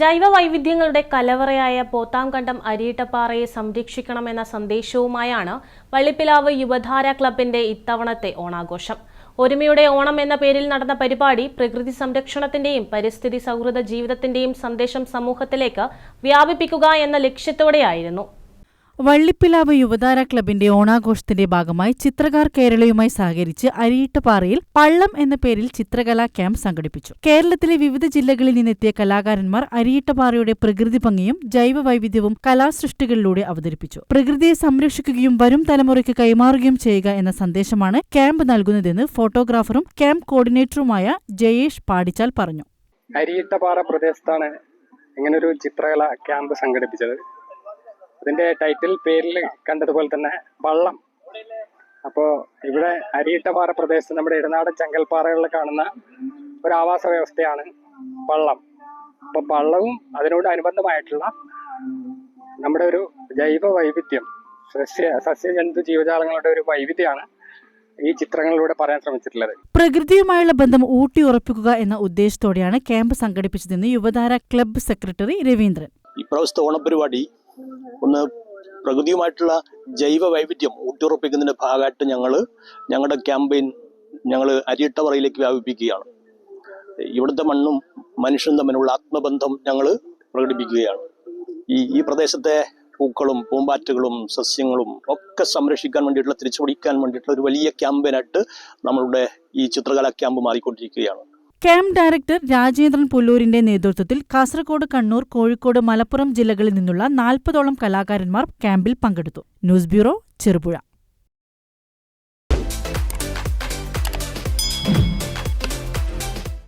ജൈവ വൈവിധ്യങ്ങളുടെ കലവറയായ പോത്താംകണ്ടം അരിയിട്ടപ്പാറയെ സംരക്ഷിക്കണമെന്ന സന്ദേശവുമായാണ് വള്ളിപ്പിലാവ് യുവധാര ക്ലബിന്റെ ഇത്തവണത്തെ ഓണാഘോഷം. ഒരുമയുടെ ഓണം എന്ന പേരിൽ നടന്ന പരിപാടി പ്രകൃതി സംരക്ഷണത്തിന്റെയും പരിസ്ഥിതി സൗഹൃദ ജീവിതത്തിന്റെയും സന്ദേശം സമൂഹത്തിലേക്ക് വ്യാപിപ്പിക്കുക എന്ന ലക്ഷ്യത്തോടെയായിരുന്നു. വള്ളിപ്പിലാവ് യുവതാര ക്ലബിന്റെ ഓണാഘോഷത്തിന്റെ ഭാഗമായി ചിത്രകാർ കേരളയുമായി സഹകരിച്ച് അരിയിട്ടപ്പാറയിൽ പള്ളം എന്ന പേരിൽ ചിത്രകലാ ക്യാമ്പ് സംഘടിപ്പിച്ചു. കേരളത്തിലെ വിവിധ ജില്ലകളിൽ നിന്നെത്തിയ കലാകാരന്മാർ അരിയിട്ടപ്പാറയുടെ പ്രകൃതി ഭംഗിയും ജൈവ വൈവിധ്യവും കലാസൃഷ്ടികളിലൂടെ അവതരിപ്പിച്ചു. പ്രകൃതിയെ സംരക്ഷിക്കുകയും വരും തലമുറയ്ക്ക് കൈമാറുകയും ചെയ്യുക എന്ന സന്ദേശമാണ് ക്യാമ്പ് നൽകുന്നതെന്ന് ഫോട്ടോഗ്രാഫറും ക്യാമ്പ് കോർഡിനേറ്ററുമായ ജയേഷ് പാടിച്ചാൽ പറഞ്ഞു. അരിയിട്ടപാറ പ്രദേശത്താണ് ഇങ്ങനൊരു ചിത്രകല ക്യാമ്പ് സംഘടിപ്പിച്ചത്. ഇതിന്റെ ടൈറ്റിൽ പേരിൽ കണ്ടതുപോലെ തന്നെ വള്ളം. അപ്പോൾ ഇവിടെ അരിയിട്ടപാറ പ്രദേശത്ത് നമ്മുടെ ഇടനാടൻ ചങ്കൽപ്പാറകളിൽ കാണുന്ന ഒരു ആവാസ വ്യവസ്ഥയാണ് വള്ളം. അപ്പോൾ വള്ളവും അതിനോട് അനുബന്ധമായിട്ടുള്ള നമ്മുടെ ഒരു ജൈവ വൈവിധ്യം സസ്യ സസ്യജന്തു ജീവജാലങ്ങളുടെ ഒരു വൈവിധ്യമാണ് ഈ ചിത്രങ്ങളിലൂടെ പറയാൻ ശ്രമിച്ചിട്ടുള്ളത്. പ്രകൃതിയുമായുള്ള ബന്ധം ഊട്ടിയുറപ്പിക്കുക എന്ന ഉദ്ദേശത്തോടെയാണ് ക്യാമ്പ് സംഘടിപ്പിച്ചതെന്ന് യുവതാര ക്ലബ്ബ് സെക്രട്ടറി രവീന്ദ്രൻ. ഇപ്രാവശ്യത്തെ ഓണപരിപാടി ഒന്ന് പ്രകൃതിയുമായിട്ടുള്ള ജൈവ വൈവിധ്യം ഊട്ടിയുറപ്പിക്കുന്നതിന്റെ ഭാഗമായിട്ട് ഞങ്ങൾ ഞങ്ങളുടെ ക്യാമ്പയിൻ ഞങ്ങൾ അരിയിട്ടവറയിലേക്ക് വ്യാപിപ്പിക്കുകയാണ്. ഇവിടുത്തെ മണ്ണും മനുഷ്യനും തമ്മിലുള്ള ആത്മബന്ധം ഞങ്ങൾ പ്രകടിപ്പിക്കുകയാണ്. ഈ ഈ പ്രദേശത്തെ പൂക്കളും പൂമ്പാറ്റകളും സസ്യങ്ങളും ഒക്കെ സംരക്ഷിക്കാൻ വേണ്ടിയിട്ടുള്ള തിരിച്ചുപിടിക്കാൻ വേണ്ടിയിട്ടുള്ള ഒരു വലിയ ക്യാമ്പയിനായിട്ട് നമ്മളുടെ ഈ ചിത്രകലാ ക്യാമ്പ് മാറിക്കൊണ്ടിരിക്കുകയാണ്. ക്യാമ്പ് ഡയറക്ടർ രാജേന്ദ്രൻ പുല്ലൂരിന്റെ നേതൃത്വത്തിൽ കാസർഗോഡ് കണ്ണൂർ കോഴിക്കോട് മലപ്പുറം ജില്ലകളിൽ നിന്നുള്ള നാൽപ്പതോളം കലാകാരന്മാർ ക്യാമ്പിൽ പങ്കെടുത്തു. News bureau Cherupuzha.